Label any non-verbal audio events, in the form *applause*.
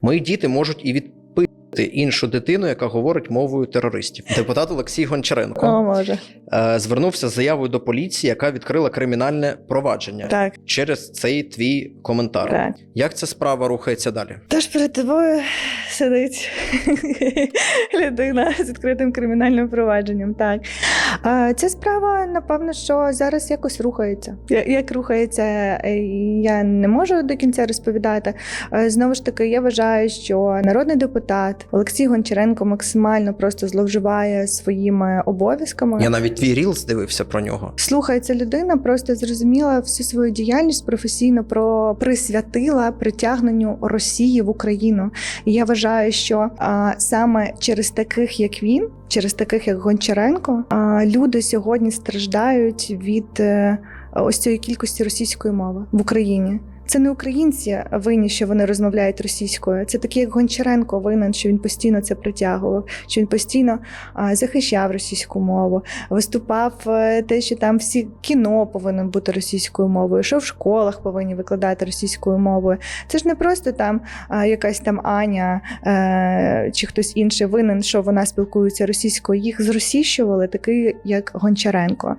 Мої діти можуть і відпити іншу дитину, яка говорить мовою терористів. Депутат Олексій Гончаренко О, може. е, звернувся з заявою до поліції, яка відкрила кримінальне провадження Так, через цей твій коментар. так. Як ця справа рухається далі? Тож перед тобою сидить *laughs* людина з відкритим кримінальним провадженням. Так. А, ця справа, напевно, що зараз якось рухається. Як рухається, е, я не можу до кінця розповідати. Е, Знову ж таки, я вважаю, що народний депутат Олексій Гончаренко максимально просто зловживає своїми обов'язками. Я навіть твій рілс дивився про нього. Слухай, ця людина просто зрозуміла всю свою діяльність професійно про присвятила притягненню Росії в Україну. І я вважаю, що а, саме через таких, як він, через таких, як Гончаренко, а, люди сьогодні страждають від е, ось цієї кількості російської мови в Україні. Це не українці винні, що вони розмовляють російською. Це такий, як Гончаренко винен, що він постійно це притягував, що він постійно захищав російську мову, виступав е, те, що там всі кіно повинно бути російською мовою, що в школах повинні викладати російською мовою. Це ж не просто там якась там Аня е, чи хтось інший винен, що вона спілкується російською. Їх зросійщували, такий як Гончаренко.